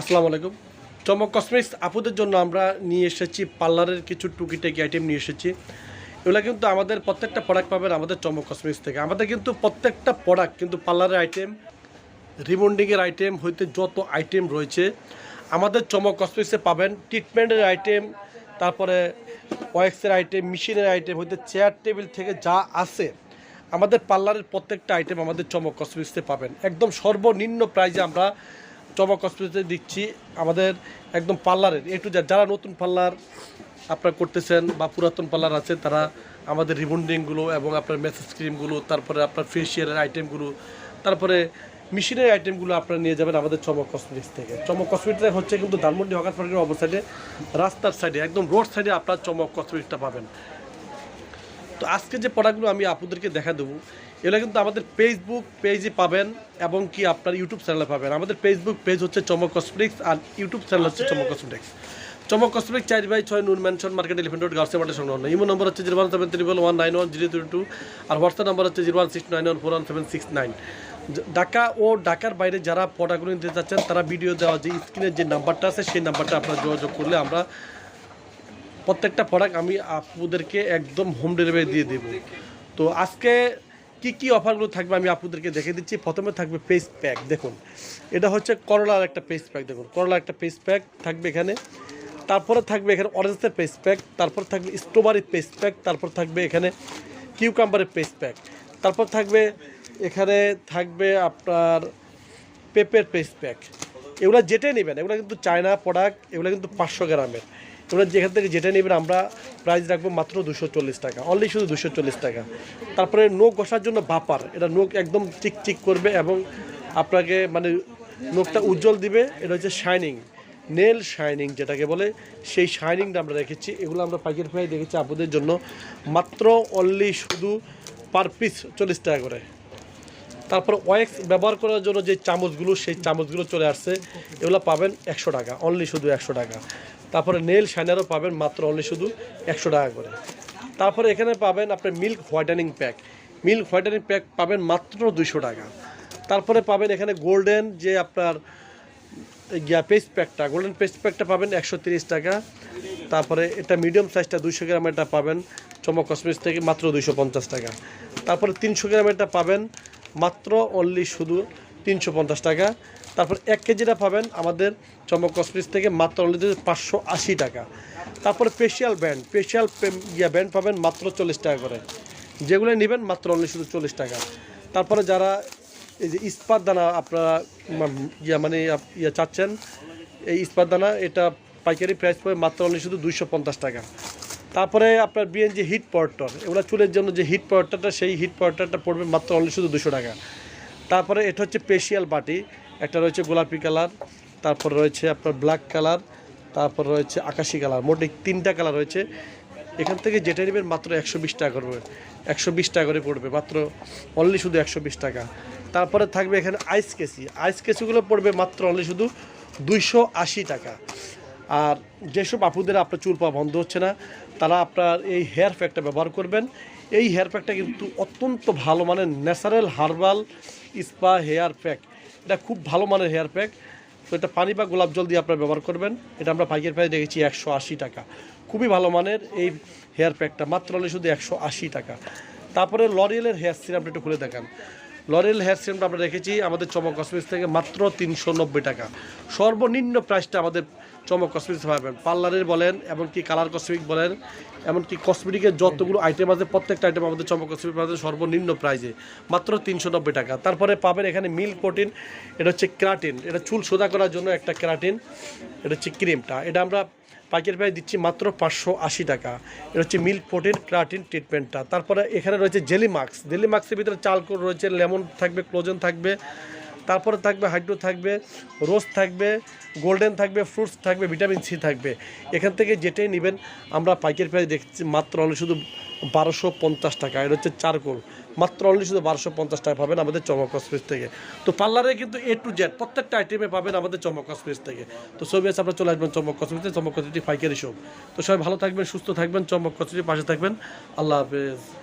আসসালামু আলাইকুম। চমক কসমেটিক্স আপুদের জন্য আমরা নিয়ে এসেছি পার্লারের কিছু টুকিটাকি আইটেম নিয়ে এসেছি। এগুলো কিন্তু আমাদের প্রত্যেকটা প্রোডাক্ট পাবেন আমাদের চমক কসমেটিক্স থেকে। আমাদের কিন্তু প্রত্যেকটা প্রোডাক্ট কিন্তু পার্লারের আইটেম রিবন্ডিংয়ের আইটেম হইতে যত আইটেম রয়েছে, আমাদের চমক কসমেটিক্সে পাবেন ট্রিটমেন্টের আইটেম তারপরে ওয়েক্সের আইটেম মেশিনের আইটেম হইতে চেয়ার টেবিল থেকে যা আছে, আমাদের পার্লারের প্রত্যেকটা আইটেম আমাদের চমক কসমেটিক্সে পাবেন। একদম সর্বনিম্ন প্রাইজে আমরা চমক কসমেটিক্সে দিচ্ছি। আমাদের একদম পার্লারের একটু যারা নতুন পার্লার আপনার করতেছেন বা পুরাতন পার্লার আছে, তারা আমাদের রিবন্ডিংগুলো এবং আপনার মেসেজ ক্রিমগুলো তারপরে আপনার ফেসিয়ালের আইটেমগুলো তারপরে মেশিনের আইটেমগুলো আপনারা নিয়ে যাবেন আমাদের চমক কসমেটিক্স থেকে। চমক কসমেটিক্স হচ্ছে কিন্তু ধানমন্ডি হকার পার্কের অবর সাইডে রাস্তার সাইডে একদম রোড সাইডে আপনার চমক কসমেটিক্সটা পাবেন। তো আজকে যে প্রোডাক্টগুলো আমি আপনাদেরকে দেখা দেবো এগুলো কিন্তু আমাদের ফেসবুক পেজে পাবেন এবং কি আপনার ইউটিউব চ্যানেলে পাবেন। আমাদের ফেসবুক পেজ হচ্ছে চমক কসমেটিক্স আর ইউটিউব চ্যানেল হচ্ছে চমক কসমেটিক্স চমক কসমেটিক্স চার বাই ছয় Noon mansion market elephant road গার্সে মাঠে সংলগ্ন। ইমো নম্বর হচ্ছে zero one seven triple one nine one zero three two আর হোয়াটসঅ্যাপ নম্বর হচ্ছে zero one six nine one four one seven six nine Dhaka ও ঢাকার বাইরে যারা প্রোডাক্টগুলো নিতে চাচ্ছেন, তারা ভিডিও দেওয়া যে স্ক্রিনের যে নাম্বারটা আছে, সেই নাম্বারটা আপনারা যোগাযোগ করলে আমরা প্রত্যেকটা প্রোডাক্ট আমি আপুদেরকে একদম হোম ডেলিভারি দিয়ে দেব। তো আজকে কি কি অফারগুলো থাকবে আমি আপুদেরকে দেখে দিচ্ছি। প্রথমে থাকবে পেস্ট প্যাক দেখুন। এটা হচ্ছে করলার একটা পেস্ট প্যাক দেখুন। করলার একটা পেস্ট প্যাক থাকবে এখানে। তারপরে থাকবে এখানে অরেঞ্জের পেস্ট প্যাক তারপর থাকবে স্ট্রবেরির পেস্ট প্যাক তারপর থাকবে এখানে কিউকাম্বারের পেস্ট প্যাক তারপর থাকবে এখানে থাকবে আপনার পেপের পেস্ট প্যাক এগুলো যেটাই নেবেন, এগুলো কিন্তু চায়না প্রোডাক্ট এগুলো কিন্তু পাঁচশো গ্রামের। এগুলো যেখান থেকে যেটা নেবেন আমরা প্রাইস রাখব মাত্র দুশো চল্লিশ টাকা। অনলি শুধু দুশো চল্লিশ টাকা। তারপরে নোক ঘষার জন্য বাপার এটা নোক একদম চিকচিক করবে এবং আপনাকে মানে নোকটা উজ্জ্বল দিবে। এটা হচ্ছে শাইনিং নেল শাইনিং যেটাকে বলে। সেই শাইনিংটা আমরা রেখেছি। এগুলো আমরা পাইকারি প্রাইস রেখেছি আপনাদের জন্য। মাত্র অনলি শুধু পার পিস চল্লিশ টাকা করে। তারপর ওয়েক্স ব্যবহার করার জন্য যে চামচগুলো, সেই চামচগুলো চলে আসছে। এগুলো পাবেন একশো টাকা। অনলি শুধু একশো টাকা। তারপরে নেল শাইনারও পাবেন মাত্র অনলি শুধু একশো টাকা করে। তারপরে এখানে পাবেন আপনার milk whitening pack milk whitening pack পাবেন মাত্র দুশো টাকা। তারপরে পাবেন এখানে গোল্ডেন যে আপনার গিয়া পেস্ট প্যাকটা গোল্ডেন পেস্ট প্যাকটা পাবেন একশো টাকা। তারপরে এটা মিডিয়াম সাইজটা দুইশো গ্রামেরটা পাবেন চমক কসমেটিক্স থেকে মাত্র পঞ্চাশ টাকা। তারপরে তিনশো গ্রামেরটা পাবেন মাত্র অনলি শুধু তিনশো পঞ্চাশ টাকা। তারপর এক কেজিটা পাবেন আমাদের চমক কসমেটিক্স থেকে মাত্র অনলি পাঁচশো আশি টাকা। তারপরে স্পেশাল ব্যান্ড স্পেশাল ইয়া ব্যান্ড পাবেন মাত্র চল্লিশ টাকা করে। যেগুলো নেবেন মাত্র অনলি শুধু চল্লিশ টাকা। তারপরে যারা এই যে ইস্পাত দানা আপনারা ইয়া মানে ইয়া চাচ্ছেন, এই ইস্পাত দানা এটা পাইকারি প্রাইস পাবে মাত্র অনলি শুধু দুইশো পঞ্চাশ টাকা। তারপরে আপনার বিএন যে হিট পাওয়ারটার এগুলো চুলের জন্য যে হিট পাওয়ারটা সেই হিট পাওয়ারটা পড়বে মাত্র অনলি শুধু দুশো টাকা। তারপরে এটা হচ্ছে পেশিয়াল বাটি একটা রয়েছে গোলাপি কালার, তারপর রয়েছে আপনার ব্ল্যাক কালার, তারপর রয়েছে আকাশি কালার। মোট এই তিনটা কালার রয়েছে। এখান থেকে যেটা নেবেন মাত্র একশো বিশ টাকা করবে। একশো বিশ টাকা করে পড়বে, মাত্র অনলি শুধু একশো বিশ টাকা। তারপরে থাকবে এখানে আইস কেসি আইস কেসিগুলো পড়বে মাত্র অনলি শুধু দুইশো আশি টাকা। আর যেসব আপুদের আপনার চুল পাওয়া বন্ধ হচ্ছে না, তারা আপনার এই হেয়ার প্যাকটা ব্যবহার করবেন। এই হেয়ার প্যাকটা কিন্তু অত্যন্ত ভালো মানে natural herbal spa hair pack এটা খুব ভালো মানের হেয়ার প্যাক তো এটা পানি বা গোলাপ জল দিয়ে আপনারা ব্যবহার করবেন। এটা আমরা পাইকারি প্রাইস দেখেছি একশো আশি টাকা। খুবই ভালো মানের এই হেয়ার প্যাকটা মাত্র হলে শুধু একশো আশি টাকা। তারপরে লরিয়েলের হেয়ার সিরামটা একটু খুলে দেখান। লরিয়েল হেয়ার সিরামটা আমরা রেখেছি আমাদের চমক কসমিক্স থেকে মাত্র তিনশো নব্বই টাকা। সর্বনিম্ন প্রাইসটা আমাদের চমক কসমেটিক্স পাবেন। পার্লারের বলেন, এমনকি কালার কসমেটিক বলেন, এমনকি কসমেটিকের যতগুলো আইটেম আছে, প্রত্যেকটা আইটেম আমাদের চমক কসমেটিক পাবেন, সর্বনিম্ন প্রাইজে মাত্র তিনশো নব্বই টাকা। তারপরে পাবেন এখানে মিল্ক প্রোটিন এটা হচ্ছে ক্রাটিন এটা চুল সোজা করার জন্য একটা ক্রাটিন এটা হচ্ছে ক্রিমটা এটা আমরা পাইকারি প্রাইস দিচ্ছি মাত্র পাঁচশো আশি টাকা। এটা হচ্ছে মিল্ক প্রোটিন ক্রাটিন ট্রিটমেন্টটা তারপরে এখানে রয়েছে জেলি মাস্ক জেলি মাস্কের ভিতরে চালকোল রয়েছে লেমন থাকবে ক্লোজেন থাকবে। তারপরে থাকবে হাইড্রো থাকবে রোজ থাকবে গোল্ডেন থাকবে ফ্রুটস থাকবে ভিটামিন সি থাকবে। এখান থেকে যেটাই নেবেন, আমরা পাইকারি প্রাইস দেখছি, মাত্র অনলি শুধু বারোশো পঞ্চাশ টাকা। এটা হচ্ছে চারকোল। মাত্র অনলি শুধু বারোশো পঞ্চাশ টাকা পাবেন আমাদের চমক কসমেটিক্স থেকে। তো পার্লারে কিন্তু এ টু জেড প্রত্যেকটা আইটেমে পাবেন আমাদের চমক কসমেটিক্স থেকে। তো ছবি আছে, আপনারা চলে আসবেন চমক কসমেটিক্স চমক কসমেটিক পাইকারি শপ তো সবাই ভালো থাকবেন, সুস্থ থাকবেন, চমক কসমেটিক পাশে থাকবেন। আল্লাহ হাফেজ।